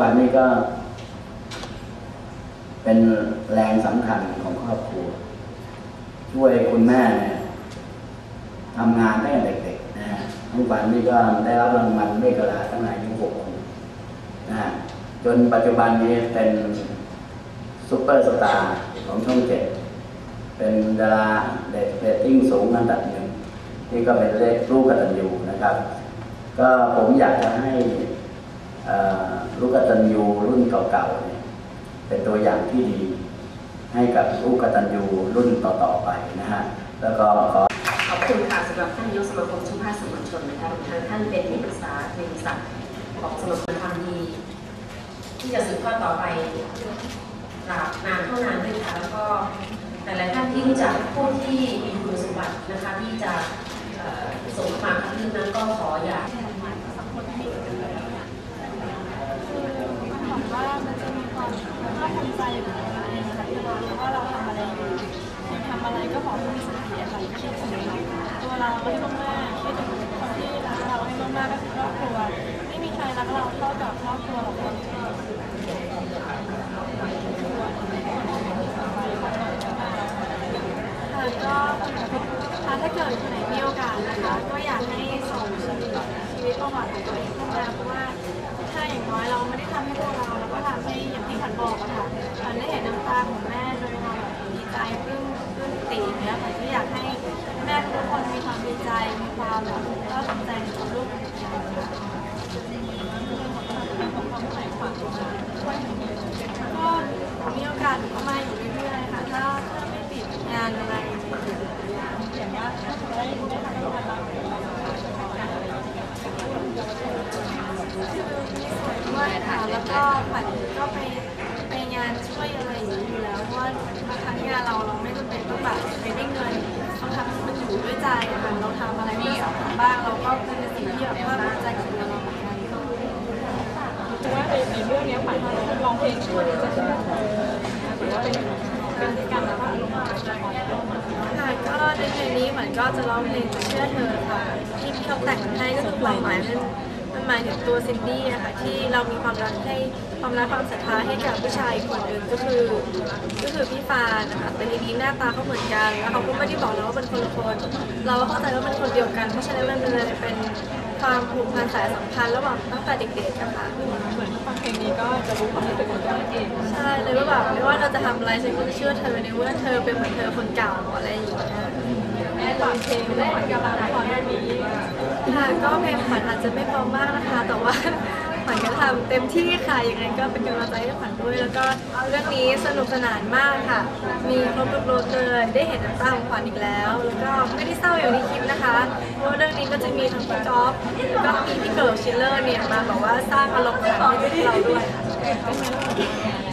วันนี้ก็ เป็นแรงสำคัญของครอบครัว ช่วยคุณแม่เนี่ยทำงานตั้งแต่เด็กๆนะฮะทุกวันนี้ก็ได้รับรางวัลเมกลาตั้งแต่อายุหกนะฮะจนปัจจุบันนี้เป็นซุปเปอร์สตาร์ของช่องเจ็ดเป็นดาราเด็กเรตติ้งสูงอันดับหนึ่งนี่ก็เป็นเลขลูกกตัญญูนะครับ ก็ผมอยากจะให้ ลูกกตัญญูรุ่นเก่าๆเนี่ยเป็นตัวอย่างที่ดี ให้กับลูกกตัญญูรุ่นต่อๆไปนะฮะแล้วก็ขอขอบคุณค่ะสำหรับท่านนายกสมาคมชุมภาสื่อมวลชนนะคะทั้งท่านเป็นที่ปรึกษาในศักดิ์ของสมาคมทำดี ที่จะสืบทอดต่อไปตราบนานเท่านานด้วยค่ะแล้วก็หลายๆท่านที่รู้จักผู้ที่มีคุณสมบัตินะคะที่จะส่งมาคัดเลือนั้นก็ขออย่า ถามว่ามันจะมีความภา คภูมิใจกับตัวเองนะคะเวลารู้ว่าเราทำอะไรอยู่ยังทำอะไรก็ขอให้มีสติอะค่ะคิดถึงตัวเราให้มากๆคิดถึงคนที่รักเราให้มากๆก็คือครอบครัวไม่มีใครรักเราเท่ากับครอบครัวหรอกค่ะก็ถ้าเกิดคนไหนมีโอกาสนะคะก็อยากให้ส่งชีวิตชีวิตประวัติของตัวเองขึ้นมาเพราะว่าถ้าอย่างน้อยเราไม่ได้ทำให้ตัวเราเราก็ทำ ใจมีความแบบภาคภูมิใจในตัวลูกของเราก็มีโอกาสก็มาอยู่เรื่อยๆค่ะถ้าถ้าไม่ติดงานอะไรอย่างว่าถ้าได้ได้ทำงานเราด้วยค่ะแล้วก็ผัดก็ไปไปงานช่วยอะไรอย่งนี้อยู่แล้วเพราะว่า ใจอะค่ะเราทำอะไรเพื่อสังคมบ้าง เราก็เป็นสิ่งที่แบบว่าภูมิใจกับตัวเราเหมือนกันคือว่าในในเรื่องเนี้ยขวัญร้องเพลงช่วยจะช่วยเธอถือว่าเป็นเป็นการแบบว่าอารมณ์ใจของเรา ค่ะก็ในเพลงนี้เหมือนก็จะร้องเพลงจะเชื่อเธอค่ะที่พี่เขาแต่งให้ก็คือความหมายมัน มันหมายถึงตัวซินดี้อะค่ะที่เรามีความรักให้ความรักความศรัทธาให้กับผู้ชายอีกคนหนึ่งก็คือ ก็คือพี่ฟานนะคะแต่ทีนี้หน้าตาเขาเหมือนกันแล้วเขาก็ไม่ได้บอกเราว่าเป็นคนละคนเราก็เข้าใจว่าเป็นคนเดียวกันเพราะฉะนั้นมันเลยเป็นความผูกพันสายสัมพันธ์ระหว่างตั้งแต่เด็กๆอะค่ะเหมือนฟังเพลงนี้ก็จะรู้ความรู้สึกของตัวเองใช่เลยว่าแบบไม่ว่าเราจะทำอะไรฉันก็เชื่อเธอในเมื่อเธอเป็นเหมือนเธอคนเก่าอะไรอย่างเงี้ยแม่ ฝากเพลงแม่กำลังละครเรื่องนี้ค่ะก็เพลงขวัญอาจจะไม่พร้อมมากนะคะ แต่ว่าขวัญก็ทำเต็มที่ค่ะยังไงก็เป็นกำลังใจให้ขวัญด้วย แล้วก็เรื่องนี้สนุกสนานมากค่ะ มีครบทุกรสเลยได้เห็นน้ำตาของขวัญอีกแล้ว แล้วก็ไม่ได้เศร้าอย่างที่คิดนะคะเพราะเรื่องนี้ก็จะมีทั้งพี่ก๊อฟแล้วก็มีพี่เกิร์ลชิลเลอร์เนี่ยมาบอกว่าสร้างอารมณ์ขันให้เราด้วยค่ะ